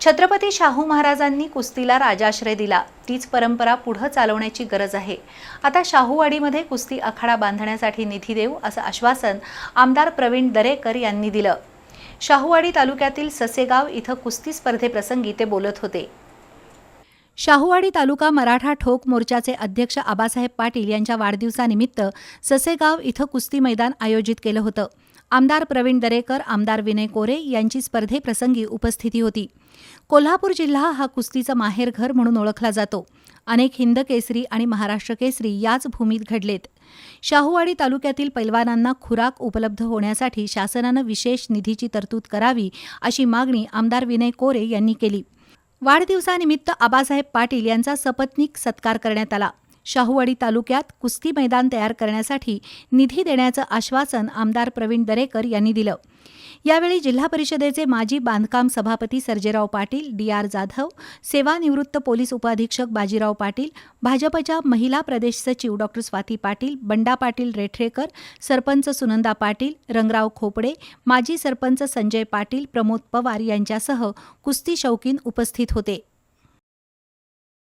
छत्रपती शाहू महाराजांनी कुस्तीला राजाश्रय दिला. तीच परंपरा पुढं चालवण्याची गरज आहे. आता शाहूवाडीमध्ये कुस्ती आखाडा बांधण्यासाठी निधी देऊ असं आश्वासन आमदार प्रवीण दरेकर यांनी दिलं. शाहूवाडी तालुक्यातील ससेगाव इथं कुस्ती स्पर्धेप्रसंगी ते बोलत होते. शाहूवाडी तालुका मराठा ठोक मोर्चाचे अध्यक्ष आबासाहेब पाटील यांच्या वाढदिवसानिमित्त ससेगाव इथं कुस्ती मैदान आयोजित केलं होतं. आमदार प्रवीण दरेकर आमदार विनय कोरे यांची स्पर्धेप्रसंगी उपस्थिती होती. कोल्हापूर जिल्हा हा कुस्तीचं माहेरघर म्हणून ओळखला जातो. अनेक हिंद केसरी आणि महाराष्ट्र केसरी याच भूमीत घडलेत. शाहूवाडी तालुक्यातील पैलवानांना खुराक उपलब्ध होण्यासाठी शासनानं विशेष निधीची तरतूद करावी अशी मागणी आमदार विनय कोरे यांनी केली. वाढदिवसानिमित्त आबासाहेब पाटील यांचा सपत्नीक सत्कार करण्यात आला. शाहूवाडी तालुक्यात कुस्ती मैदान तयार करण्यासाठी निधी देण्याचं आश्वासन आमदार प्रवीण दरेकर यांनी दिलं. यावेळी जिल्हा परिषदेचे माजी बांधकाम सभापती सर्जेराव पाटील डी आर जाधव सेवानिवृत्त पोलीस उपाधीक्षक बाजीराव पाटील भाजपच्या महिला प्रदेश सचिव डॉक्टर स्वाती पाटील बंडा पाटील रेठरेकर सरपंच सुनंदा पाटील रंगराव खोपडे माजी सरपंच संजय पाटील प्रमोद पवार यांच्यासह कुस्ती शौकीन उपस्थित होते.